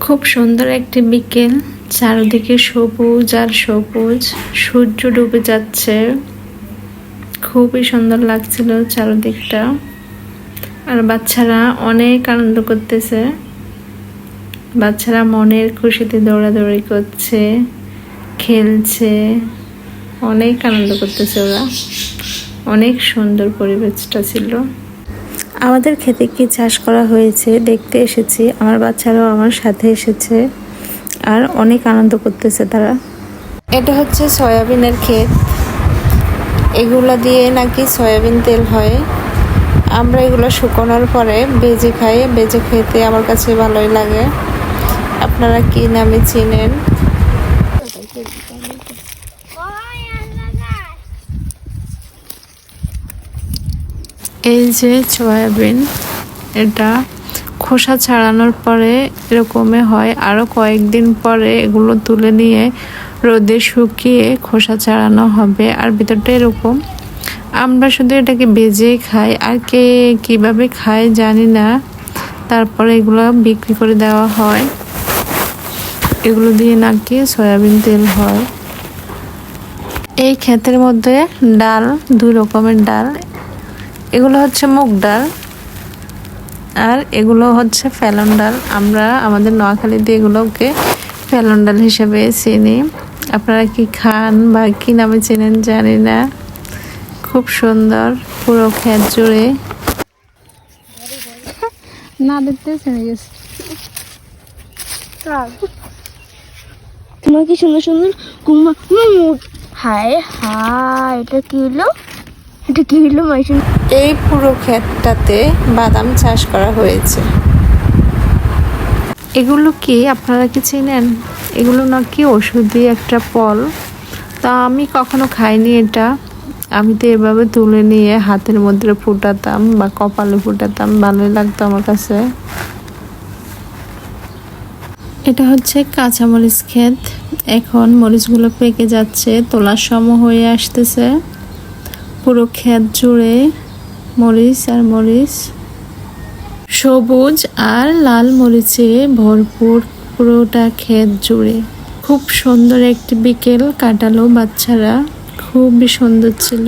খুব সুন্দর একটি বিকেল। চারদিকে সবুজ আর সবুজ। সূর্য ডুবে যাচ্ছে। খুবই সুন্দর লাগছিল চারদিকটা। আর বাচ্চারা অনেক আনন্দ করতেছে। বাচ্চারা মনের খুশিতে দৌড়াদৌড়ি করছে, খেলছে। অনেক আনন্দ করতেছে ওরা। অনেক সুন্দর পরিবেশটা ছিল। আমাদের খেতে কি চাষ করা হয়েছে দেখতে এসেছি আমার বাচ্চারাও আমার সাথে এসেছে আর অনেক আনন্দ করতেছে তারা। এটা হচ্ছে সয়াবিনের ক্ষেত। এগুলো দিয়ে নাকি সয়াবিন তেল হয়। আমরা এগুলো শুকানোর পরে বেজে খাই বেজে খেতে আমার কাছে ভালোই লাগে। আপনারা কি নামে চিনেন? এই যে সয়াবিন, এটা খোসা ছাড়ানোর পরে এরকমই হয়। আরও কয়েকদিন পরে এগুলো তুলে নিয়ে রোদে শুকিয়ে খোসা ছাড়ানো হবে। আর ভিতরটা এরকম। আমরা শুধু এটাকে বেজেই খাই। আর কে কীভাবে খায় জানি না। তারপরে এগুলো বিক্রি করে দেওয়া হয়। এগুলো দিয়ে নাকি সয়াবিন তেল হয়। এই ক্ষেতের মধ্যে ডাল, দুই রকমের ডাল। এগুলো হচ্ছে মুগ ডাল আর এগুলো হচ্ছে ফেলন ডাল। আমরা আমাদের নোয়াখালীতে এগুলোকে ফেলন ডাল হিসেবে চিনি। আপনারা কি খান বা কি নামে চেনেন জানি না। খুব সুন্দর পুরো ক্ষেত জুড়ে। না দেখতে ছেড়ে গেছে। তোমার কি সুন্দর সুন্দর কুমা হায় হায় এটা কি হলো? এটা কি হলো মাইশন এই পুরো ক্ষেতটাতে বাদাম চাষ করা হয়েছে। এগুলো কি আপনারা কি চেনেন? এগুলো নাকি ওষুধি একটা ফল। তা আমি কখনো খাইনি এটা। আমি তো এভাবে তুলে নিয়ে হাতের মধ্যে ফুটাতাম বা কপালে ফুটাতাম ভালোই লাগতো আমার কাছে। এটা হচ্ছে কাঁচামরিচ ক্ষেত। এখন মরিচগুলো পেকে যাচ্ছে তোলার সময় হয়ে আসতেছে। পুরো ক্ষেত জুড়ে মরিচ আর মরিচ, সবুজ আর লাল মরিচে ভরপুর পুরোটা ক্ষেত জুড়ে। খুব সুন্দর একটি বিকেল কাটালো বাচ্চারা, খুবই সুন্দর ছিল।